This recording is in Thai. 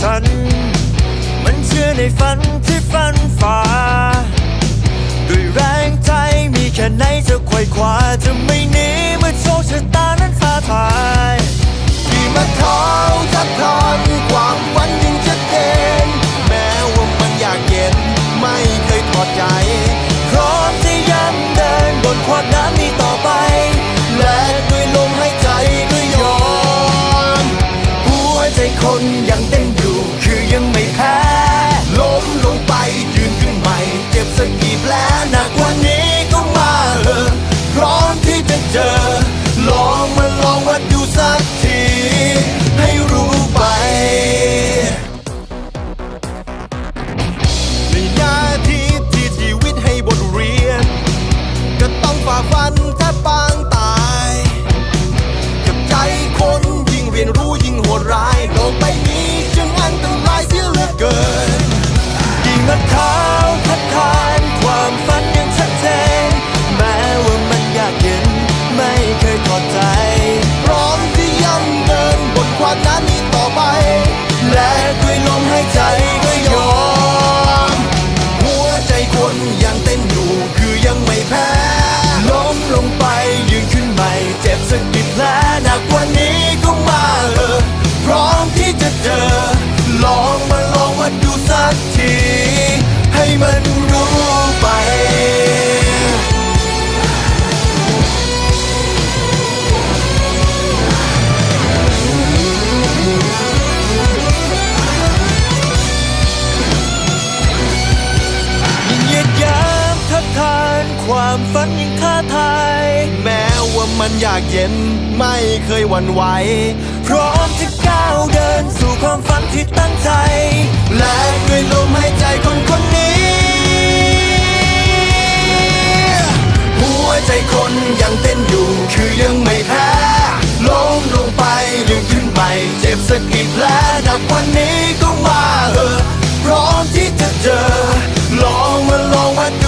ฉัน มันเชื่อในฝันที่ฝันฝ่าด้วยแรงใจมีแค่ไหนจะไขว่คว้าจะ ทีให้รู้ไป ในนาทีที่ชีวิตให้บทเรียน ก็ต้องฝ่าฟันแทบปางตา ยังเต้นอยู่คือยังไม่แพ้ ล้มลงไปยืนขึ้นใหม่ เจ็บสักกี่แผลหนักกว่านี้ก็มาเออพร้อมที่จะเจอ ลองมาลองวัดดูสักที ความฝันยังท้าทายแม้ว่ามันอยากเย็นไม่เคยหวั่นไหวพร้อมจะก้าวเดินสู่ความฝันที่ตั้งใจ และด้วยลมหายใจคนคนนี้ หัวใจคนยังเต้นอยู่คือยังไม่แพ้ล้มลงไปดึงขึ้นไปเจ็บสักกี่แผลดับวันนี้ก็มาเออพร้อมที่จะเจอลองมาลองวัดดู